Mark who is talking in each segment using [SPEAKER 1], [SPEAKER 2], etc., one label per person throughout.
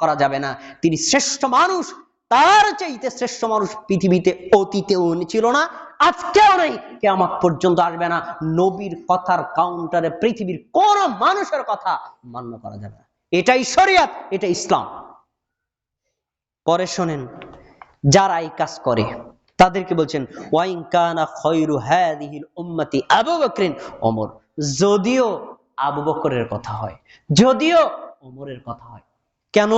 [SPEAKER 1] করা যাবে না। তিনি শ্রেষ্ঠ মানুষ, তার চাইতে শ্রেষ্ঠ মানুষ পৃথিবীতে অতীতেও ছিল না, আজকেও নেই কেমন পর্যন্ত আসবে না। নবীর কথার কাউন্টারে পৃথিবীর কোন মানুষের কথা মান্য করা যাবে না। এটাই শরিয়াত এটা ইসলাম। পরে শোনেন, যারা এই কাজ করে, তাদেরকে বলছেন, ওয়াইন কানা খয়রু হাদিহিল উম্মতি আবু বকরিন। ওমর, যদিও আবু বকরের কথা হয়, যদিও ওমরের কথা হয় কেন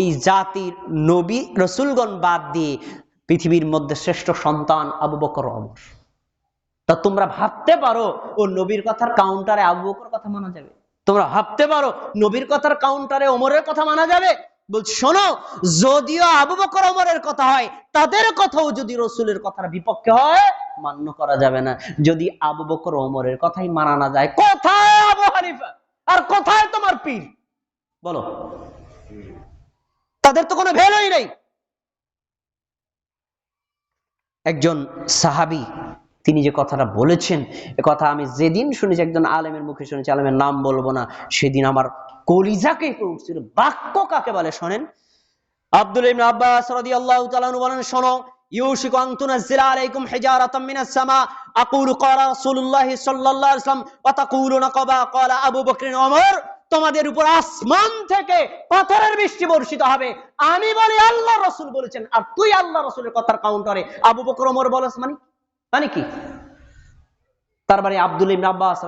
[SPEAKER 1] এই জাতির নবী রসুলগণ বাদ দিয়ে পৃথিবীর মধ্যে শ্রেষ্ঠ সন্তান আবু বকর অমর তা তোমরা ভাবতে পারো, ও নবীর কথার কাউন্টারে আবু বকর কথা মানা যাবে। তোমরা ভাবতে পারো, নবীর কথার কাউন্টারে ওমরের কথা মানা যাবে? শোনো, যদিও আবু বকর ওমরের কথা হয়, তাদের কথাও যদি রসুলের কথার বিপক্ষে হয়, মান্য করা যাবে না। যদি আবু বকর ওমরের কথাই মানা না যায়, কোথায় আবু হানিফা? আর কোথায় তোমার পীর? বলো। তাদের তো কোনো ভ্যালুই নেই। একজন সাহাবি, তিনি যে কথাটা বলেছেন, এ কথা আমি যেদিন শুনেছি, একজন আলেমের মুখে শুনেছি, আলেমের নাম বলব না, সেদিন আমার কলিজাকে উঠছিল বাক্য কাকে বলে শোনেন? আব্দুল আব্বাস বলেন, শোনো ইউশিকু আন আলাইকুম হিজারাতাম মিনাস সামা, আকুলু ক্বালা রাসূলুল্লাহ সাল্লাল্লাহু আলাইহি ওয়া তাকুলুনা ক্বাবা, ক্বালা আবু বকর ওমর তোমাদের উপর আসমান থেকে পাথরের বৃষ্টি বর্ষিত হবে। আমি বলি, আল্লাহ রসুল বলেছেন, আর তুই আল্লাহ রসুলের কথার কাউন্টারে আবু বকর বলস মানে মানে কি? মানে আব্দুল আব্বাস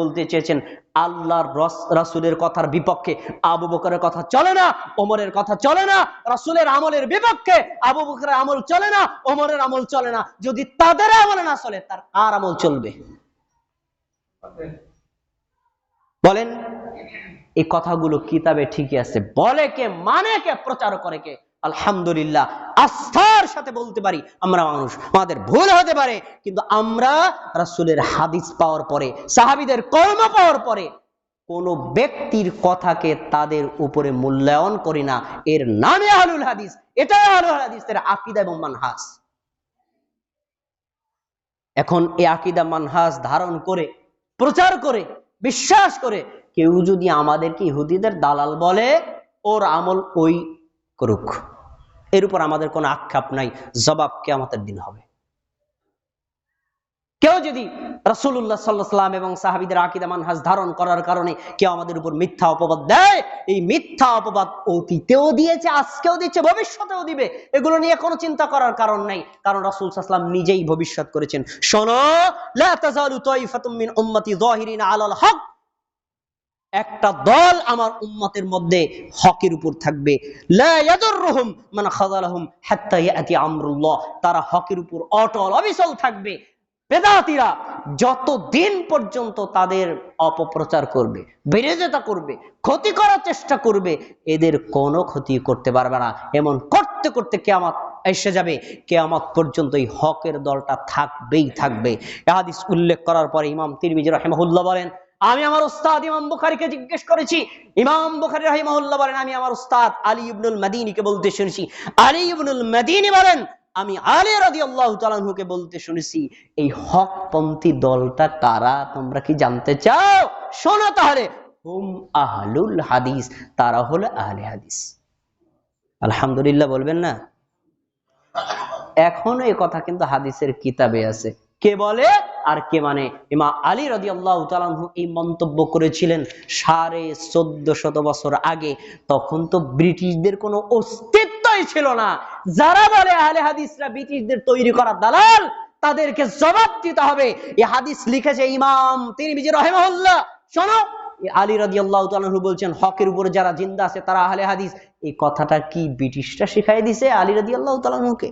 [SPEAKER 1] বলতে চেয়েছেন, আল্লাহর কথার বিপক্ষে আবু বকরের কথা চলে না, ওমরের কথা চলে না, রাসূলের আমলের বিপক্ষে আবু বকরের আমল চলে না, ওমরের আমল চলে না। যদি তাদের আমল না চলে, তার আর আমল চলবে? বলেন, এই কথাগুলো কিতাবে ঠিকই আছে। বলে কে মানে কে, প্রচার করে কে? আলহামদুলিল্লাহ, আস্থার সাথে বলতে পারি, আমরা মানুষ, আমাদের ভুল হতে পারে, কিন্তু আমরা রাসূলের হাদিস পাওয়ার পরে, সাহাবীদের কর্ম পাওয়ার পরে, কোন ব্যক্তির কথাকে তাদের উপরে মূল্যায়ন করি না। এর নামে আহলুল হাদিস, এটাই আহলুল হাদিসের আকীদা এবং মানহাজ। এখন এই আকীদা, মানহাজ ধারণ করে, প্রচার করে বিশ্বাস করে, কেউ যদি আমাদেরকে ইহুদিদের দালাল বলে, ওর আমল ওই করুক। এর উপর আমাদের কোনো আক্ষেপ নাই, জবাব আমাদের দিন হবে। কেউ যদি রাসূলুল্লাহ সাল্লাহ সাল্লাম এবং সাহাবিদের আকিদা মানহাজ ধারণ করার কারণে কেউ আমাদের উপর মিথ্যা অপবাদ দেয়, এই মিথ্যা অপবাদ অতীতেও দিয়েছে, আজকেও দিচ্ছে, ভবিষ্যতেও দিবে। এগুলো নিয়ে কোনো চিন্তা করার কারণ নাই। কারণ রাসূল সাল্লাম নিজেই ভবিষ্যৎ করেছেন। শোনো আলাল হক। একটা দল আমার উম্মতের মধ্যে হকের উপর থাকবে। তারা হকের উপর অটল, অবিচল থাকবে। বেদাতিরা যতদিন পর্যন্ত তাদের অপপ্রচার করবে বিরোধিতা করবে, ক্ষতি করার চেষ্টা করবে, এদের কোনো ক্ষতি করতে পারবে না। এমন করতে করতে কেয়ামত এসে যাবে। কেয়ামত পর্যন্ত এই হকের দলটা থাকবেই থাকবে। এ হাদিস উল্লেখ করার পরে ইমাম তিরমিজি রাহিমাহুল্লাহ বলেন, আমি আমার উস্তাদ ইমাম বুখারীকে জিজ্ঞেস করেছি, ইমাম বুখারী রাহিমাহুল্লাহ বলেন, আমি আমার উস্তাদ আলী ইবনুল মাদিনীকে বলতে শুনেছি। আলী ইবনুল মাদিনী বলেন আমি আলী রাদিয়াল্লাহু তাআলা আনহুকে বলতে শুনেছি, এই হকপন্থী দলটা কারা? তোমরা কি জানতে চাও? শোনো তাহলে। আহলুল হাদিস, তারা হলো আহলে হাদিস। আলহামদুলিল্লাহ বলবেন না? এখনও এই কথা কিন্তু হাদিসের কিতাবে আছে। কে বলে আর কে মানে? ইমা আলী রাজি আল্লাহ এই মন্তব্য করেছিলেন সাড়ে চোদ্দ শত বছর আগে। তখন তো ব্রিটিশদের কোনো অস্তিত্বই ছিল না। যারা বলে আহলে হাদিসরা ব্রিটিশদের তৈরি করা দালাল, তাদেরকে জবাব দিতে হবে। এই হাদিস লিখেছে ইমাম তিনি বিজয় রহেমহল্লা শোনো আলী রাজি আল্লাহ বলছেন, হকের উপরে যারা জিন্দা আছে তারা আহলে হাদিস। এই কথাটা কি ব্রিটিশরা শিখাই দিছে আলী রাজি আল্লাহ তালাহুকে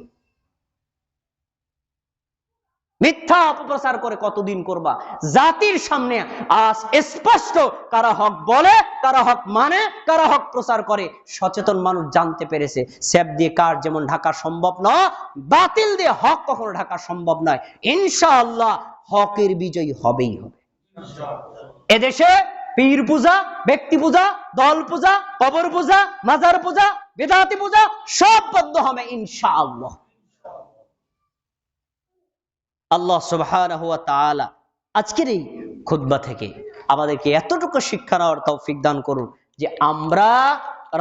[SPEAKER 1] মিথ্যা অপপ্রচার করে কতদিন করবা? জাতির সামনে আজ স্পষ্ট, কারা হক বলে, কারা হক মানে কারা হক প্রচার করে, সচেতন মানুষ জানতে পেরেছে। স্যাপ দিয়ে কার যেমন ঢাকা সম্ভব নয়, বাতিল দিয়ে হক কখনো ঢাকা সম্ভব নয়। ইনশাআল্লাহ হকের বিজয় হবেই হবে। এদেশে পীর পূজা, ব্যক্তি পূজা, দল পূজা, কবর পূজা, মাজার পূজা, বেদাতি পূজা সব বদ্ধ হবে ইনশাআল্লাহ। আল্লাহ তাআলা আজকের এই খুতবা থেকে আমাদেরকে এতটুকু শিক্ষা নেওয়ার তৌফিক দান করুন যে আমরা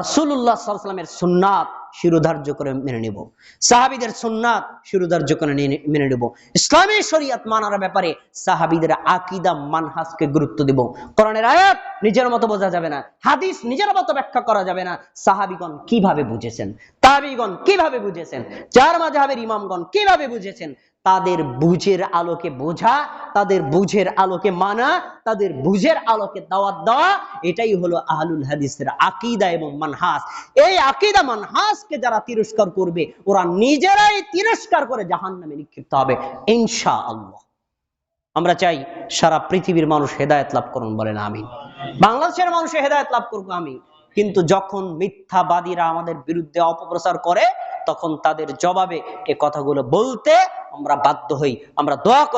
[SPEAKER 1] রসুল্লাহ সাল্লামের সুন্নাত শিরোধার্য করে মেনে নিব। সাহাবিদের সুন্নাত শিরোধার্য করে মেনে নিব। ইসলামী শরিয়াত মানার ব্যাপারে সাহাবিদের আকিদা, মানহাজকে গুরুত্ব দিব। কোরআনের আয়াত নিজের মতো বোঝা যাবে না, হাদিস নিজের মতো ব্যাখ্যা করা যাবে না। সাহাবিগণ কীভাবে বুঝেছেন? তাবিগণ কীভাবে বুঝেছেন? চার মাঝহাবের ইমামগণ কীভাবে বুঝেছেন? তাদের বুঝের আলোকে বোঝা, তাদের বুঝের আলোকে মানা, তাদের বুঝের আলোকে দাওয়াত দেওয়া, এটাই হলো আহলুল হাদিসের আকিদা এবং মানহাস। এই আকিদা, মানহাসকে যারা তিরস্কার করবে, ওরা নিজেরাই তিরস্কার করে জাহান্নামে নিক্ষিপ্ত হবে ইনশা আল্লাহ আমরা চাই সারা পৃথিবীর মানুষ হেদায়েত লাভ করুন বলেন আমি বাংলাদেশের মানুষ হেদায়েত লাভ করব আমি কিন্তু যখন মিথ্যাবাদীরা আমাদের বিরুদ্ধে অপপ্রচার করে, তখন তাদের জবাবে এ কথাগুলো বলতে আমরা বাধ্য হই আমরা দোয়া